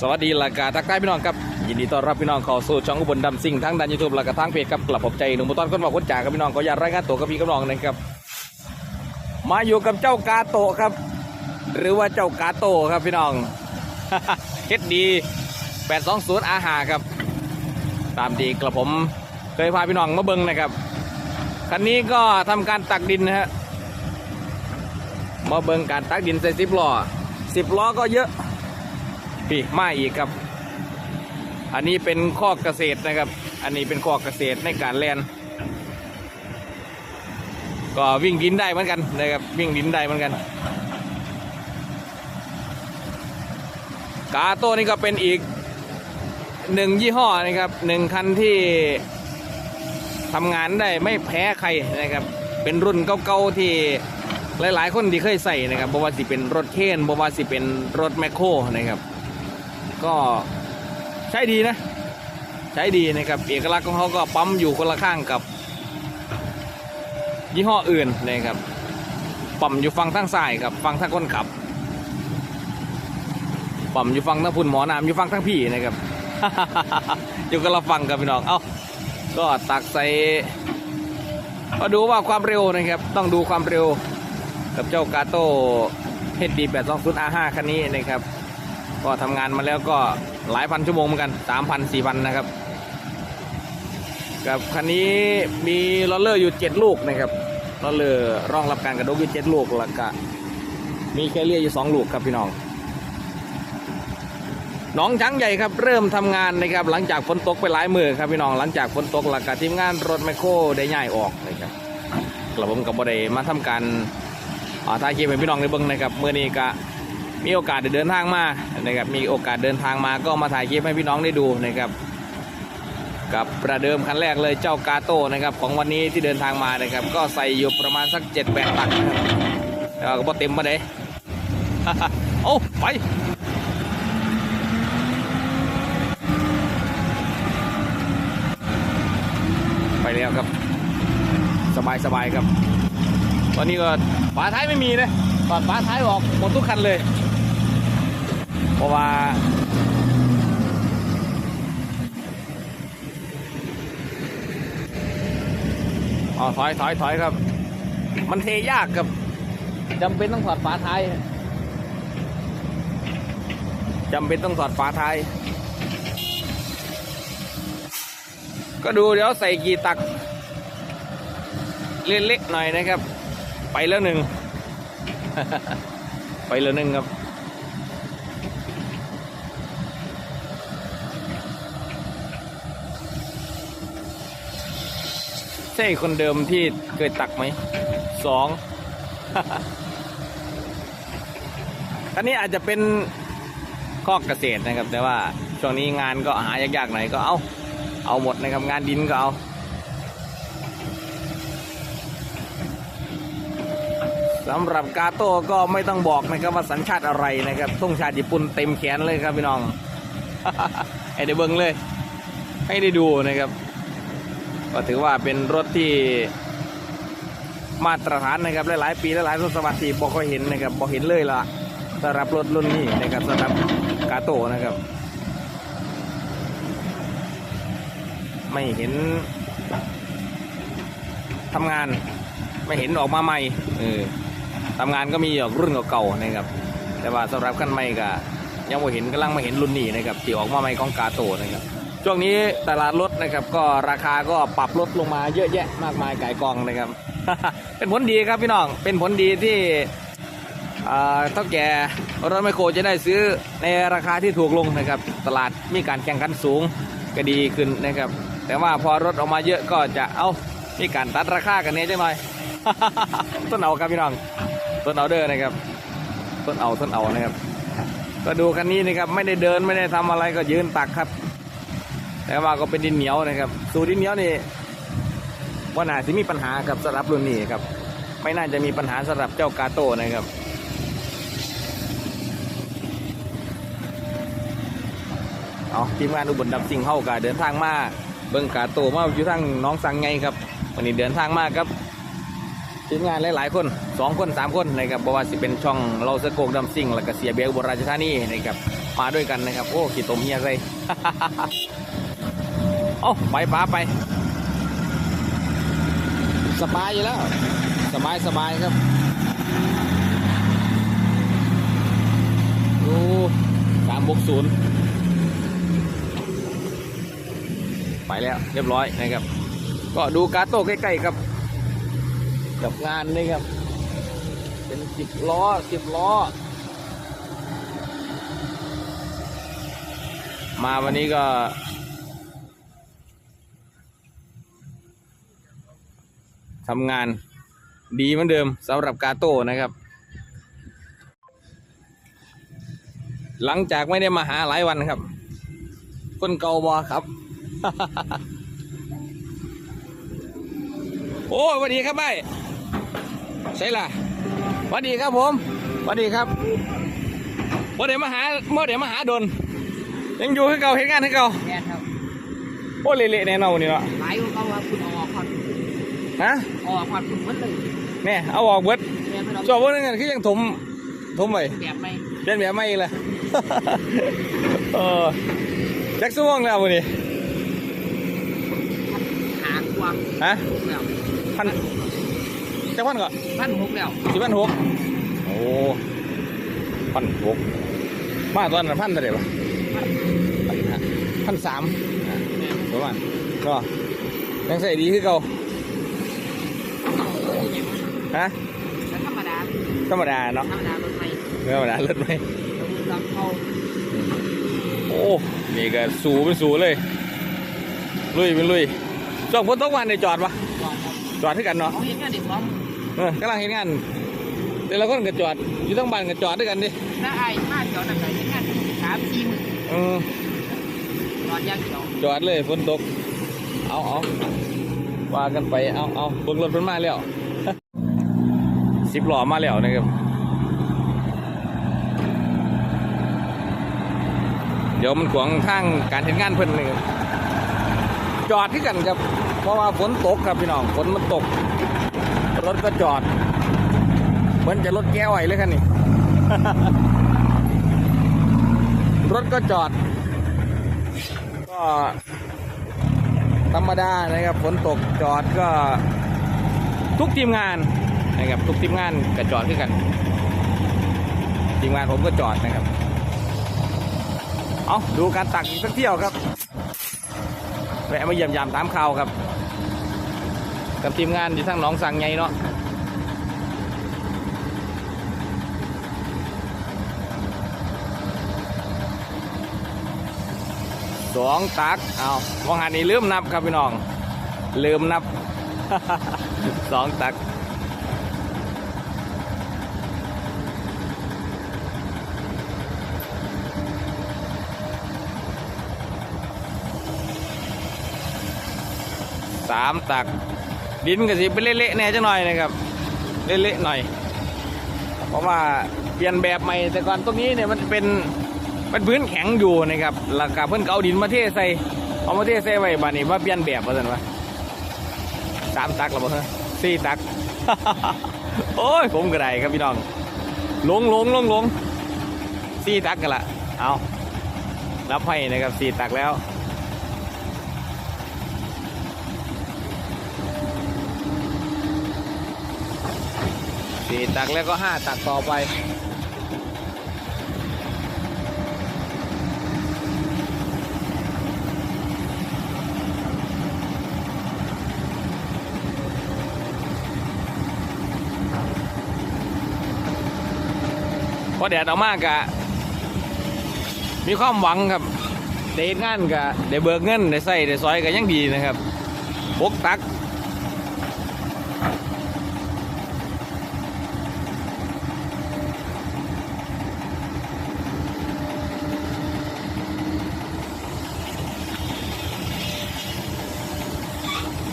สวัสดีลากาทักทายพี่น้องครับยินดีต้อนรับพี่น้องเข้าสู่ช่องอุบลดำซิ่งทั้งดันยูทูบและก็ทั้งเพจครับกลับผมใจหนุ่มต้นคนบอกคนจ่ากับพี่น้องขออยากรายงานตัวกับพี่กับน้องนะครับมาอยู่กับเจ้ากาโตครับ หรือว่าเจ้ากาโตครับพี่น้องเฮ็ดดี820อาหาครับ ตามที่กระผมเคยพาพี่น้องมาเบิ้งนะครับคันนี้ก็ทำการตักดินนะฮะมาเบิ้งการตักดินใส่สิบล้อสิบล้อก็เยอะ ปีมาอีกครับ อันนี้เป็นข้อเกษตรนะครับ อันนี้เป็นข้อเกษตรในการแลนก็วิ่งดินได้เหมือนกันนะครับวิ่งดินได้เหมือนกันกาโต้นี่ก็เป็นอีกหนึ่งยี่ห้อนะครับหนึ่งคันที่ทำงานได้ไม่แพ้ใครนะครับ เป็นรุ่นเก่าๆที่หลายๆ คนที่เคยใส่นะครับบว่าสิเป็นรถเคนบว่าสิเป็นรถแมคโครนะครับ ก็ใช้ดีนะ ใช้ดีนะครับ เอกลักษณ์ของเขาก็ปั๊มอยู่คนละข้างกับยี่ห้ออื่นนะครับปั๊มอยู่ฝั่งทางซ้ายครับฝั่งทางคนขับปั๊มอยู่ฝั่งทางพุ่นหมอน้ำอยู่ฝั่งทางพี่นะครับอยู่กันละฟังกับพี่น้องเอ้าก็ตักใส่ก็ดูว่าความเร็วนะครับ ต้องดูความเร็วกับเจ้ากาโต้เฮดดีแปดสองศูนอาห้าคันนี้นะครับ ก็ทำงานมาแล้วก็หลายพันชั่วโมงเหมือนกันสามพันสี่พันนะครับ กับคันนี้มีลอลเลอร์อยู่เจ็ดลูกนะครับลอลเลอร์รองรับการกระดกอยู่เจ็ดลูกแล้วก็มีแคเรียอยู่สองลูกครับพี่น้องน้องช้างใหญ่ครับเริ่มทำงานนะครับหลังจากฝนตกไปหลายมือครับพี่น้องหลังจากฝนตกหลักทีมงานรถไมคโครได้ย้ายออกนะครับกระผมกับบไดมาทำการอ่าถ่ายคลิปให้พี่น้องได้เบิ่งนะครับเมื่อนี้ก็ มีโอกาสเดินทางมานะครับมีโอกาสเดินทางมาก็มาถ่ายคลิปให้พี่น้องได้ดูนะครับกับประเดิมคันแรกเลยเจ้ากาโต้นะครับของวันนี้ที่เดินทางมานะครับ ก็ใส่อยู่ประมาณสัก7 8ตันนะครับแต่ว่าก็บ่เต็มมาเลยโอ้ไปไปแล้วครับ สบายสบายครับ ตอนนี้ก็ฝาท้ายไม่มีนะฝาฝาท้ายออกหมดทุกคันเลย เพราะว่าอ๋อถอยถอยถอยครับ มันเทยากครับจำเป็นต้องถอดฝาท้ายจำเป็นต้องถอดฝาท้ายก็ดูเดี๋ยวใส่กี่ตัก เล็กๆหน่อยนะครับ ไปแล้วหนึ่ง ไปแล้วหนึ่งครับ ช่คนเดิมที่เคยตักไหม สอง อันนี้อาจจะเป็นข้อกเกษตรนะครับ แต่ว่าช่วงนี้งานก็หายากๆหน่อยก็เอา เอาหมดนะครับ งานดินก็เอาสำหรับกาโต้ก็ไม่ต้องบอกนะครับว่าสัญชาติอะไรนะครับทุ่งชาติญี่ปุ่นเต็มแขนเลยครับพี่น้อง ให้ได้เบิ้งเลย ให้ได้ดูนะครับ ก็ถือว่าเป็นรถที่มาตรฐานนะครับหลายๆปีหลายๆทศวรรษที่บอกเคยเห็นนะครับบอกเห็นเลยละสำหรับรถรุ่นนี้นะครับสำหรับกาโตนะครับ ไม่เห็นทำงานไม่เห็นออกมาใหม่เออทำงานก็มีออกรุ่นเก่าๆนะครับ แต่ว่าสำหรับขั้นใหม่ก็ยังไม่เห็นกำลังมาเห็นรุ่นนี้นะครับที่ออกมาใหม่ของกาโตนะครับ ช่วงนี้ตลาดรถนะครับ ก็ราคาก็ปรับลดลงมาเยอะแยะมากมายไก่กองนะครับ เป็นผลดีครับพี่น้องเป็นผลดีที่เท่าแก่รถไมโครจะได้ซื้อในราคาที่ถูกลงนะครับ ตลาดมีการแข่งขันสูงก็ดีขึ้นนะครับ แต่ว่าพอรถออกมาเยอะก็จะเอามีการตัดราคากันเนี้ยจังหน่อยต้นเอาครับพี่น้องต้นเอาเด้อนะครับต้นเอาต้นเอานะครับ ก็ดูคันนี้นะครับไม่ได้เดินไม่ได้ทำอะไรก็ยืนตักครับ แต่ว่าก็เป็นดินเหนียวนะครับสูตรดินเหนียวนี่ว่าน่าจะมีปัญหากับสำหรับรุ่นนี้ครับ ไม่น่าจะมีปัญหาสำหรับเจ้ากาโต้นะครับเอาทีมงานอุบลดับสิ่งเข้ากับเดินทางมาเบิ่งกาโตมาอยู่ทางน้องสังไงครับวันนี้เดินทางมาครับทีมงานหลายๆคนสองคนสามคนนะครับบอกว่าสิเป็นช่องเราสะโกกดำซิ่งแล้วก็เสียเบียร์อุบลราชธานีนะครับมาด้วยกันนะครับ โอ้ขี่ตมเฮียใส่ เอ้าไปป้าไป สบายอยู่แล้ว สบายสบายครับดูสามบกศูนย์ไปแล้วเรียบร้อยนะครับ ก็ดูการโต้ใกล้ๆครับ กับงานนี่ครับ เป็นสิบล้อสิบล้อ มาวันนี้ก็ ทำงานดีเหมือนเดิมสำหรับกาโต้นะครับ หลังจากไม่ได้มาหาหลายวันครับ คนเกาบอครับ โอ้ยสวัสดีครับไอ้ใช่ล่ะสวัสดีครับผมสวัสดีครับโมเดี๋ยวมาหาโมเดี๋ยวมาหาดน ยังอยู่ให้เก่าเห็นงานให้เก่าแม่นครับ โอ้เละๆแน่นอนวันนี้เนาะ หลายของเขาว่าคุณเอาออกควัน ฮะเอาออกควันคุณหมดเลยแม่เอาออกเบิดแม่นไม่ต้องจอบว่านั่นคือยังถมถมไว้แบบไม่เปลี่ยนแบบไม่อีกเลยเออแจ็คสวงแล้ววันนี้หาควงฮะหกแล้วพันจักพันก่อนพันหกแล้วสิบพันหกโอ้พันหกมาตอนนั้นพันเท่าไหร่ปะพันห้าพันสามอะแม่นประมาณก็ยังใส่ดีคือเก่า ฮะแล้วธรรมดาธรรมดาเนาะธรรมดารถไม่ธรรมดาเลิศไหมเราเขาโอ้นี่ก็สูเป็นสูเลย ลุยเป็นลุยช่วงฝนตกวันในจอดปะลองครับจอดที่กันเนาะเขาเห็นงานเด็กสองเออกำลังเห็นงานแต่ละคนก็จอดอยู่ทั้งบ้านก็จอดด้วยกันดิถ้าไอ้มาเดี๋ยวนั่นไหนเห็นงานสามสี่หมื่นเออรอนยางเดียวจอดเลยฝนตก เอาเอาว่ากันไปเอาเอาเบิ่งรถเพิ่นมาแล้ว สิบล้อมาแล้วนะครับ เดี๋ยวมันขวางทางการเห็นงานเพิ่นเลยจอดที่กันครับ เพราะว่าฝนตกครับพี่น้องฝนมันตก รถก็จอดเหมือนจะรถแก้วไหวเลยคันนี้รถก็จอด ก็ธรรมดานะครับฝนตกจอดก็ทุกทีมงาน นะครับทุกทีมงานก็จอดด้วยกันทีมงานผมก็จอดนะครับ เอาดูการตักอีกสักเที่ยวครับแวะมาเยี่ยมยามตามข่าวครับ กับทีมงานที่ทั้งหนองสั่งไงเนาะสองตัก เอาวางหันนี้ลืมนับครับพี่น้องลืมนับสองตัก สามตัก ดินก็สิเป็นเละๆแน่จังหน่อยนะครับเละๆหน่อย เพราะว่าเปลี่ยนแบบใหม่แต่ก่อนตรงนี้เนี่ยมันเป็นมันพื้นแข็งอยู่นะครับแล้วก็เพิ่อนเอาดินมาเทใส่เอามาเทใส่ไว้บานนี้ว่าเปลี่ยนแบบว่าซั่นวะสามตักแล้วบ่ฮะสี่ตัก โอ้ยผมก็ไดครับพี่น้องลงลงลงลงสี่ตักกันละเอารับให้นะครับสี่ตักแล้ว สี่ตักแล้วก็ห้าตักต่อไป พอแดดออกมากะ มีความหวังครับได้เฮ็ดงานกะได้เบิกเงินได้ใส่ได้ซอยกันยังดีนะครับพกตัก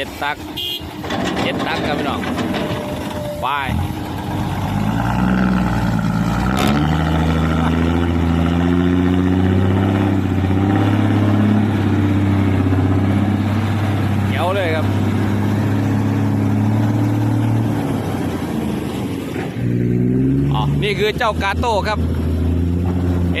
เจ็ดตักเจ็ดตักครับพี่น้องไปเขียวเลยครับนี่คือเจ้ากาโต้ครับ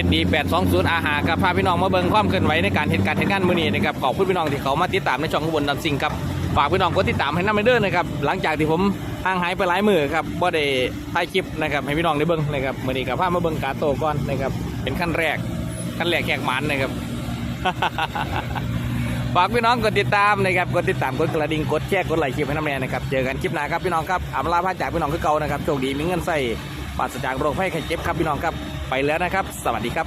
SD 820อาหาครับพาพี่น้องมาเบิ่งความเคลื่อนไหวในการเหตุการณ์เหตุการณ์มื้อนี้นะครับขอบคุณพี่น้องที่เขามาติดตามในช่องขบวนดันซิงครับ ฝากพี่น้องกดติดตามให้น้ำเด้อนะครับหลังจากที่ผมห่างหายไปหลายมือครับบ่ได้ถ่ายคลิปนะครับให้พี่น้องได้เบิ่งนะครับมื้อนี้ก็พามาเบิ่งกาโต้ก่อนนะครับเป็นขั้นแรกขั้นแรกแขกหมันนะครับฝากพี่น้องกดติดตามนะครับกดติดตามกดกระดิ่งกดแชร์กดไลค์คลิปให้น้ำแน่นะครับเจอกันคลิปหน้าครับพี่น้องครับอำลาพาจากพี่น้องคือเก่านะครับโชคดีมีเงินใส่ปราศจากโรคภัยไข้เจ็บครับพี่น้องครับไปแล้วนะครับ สวัสดีครับ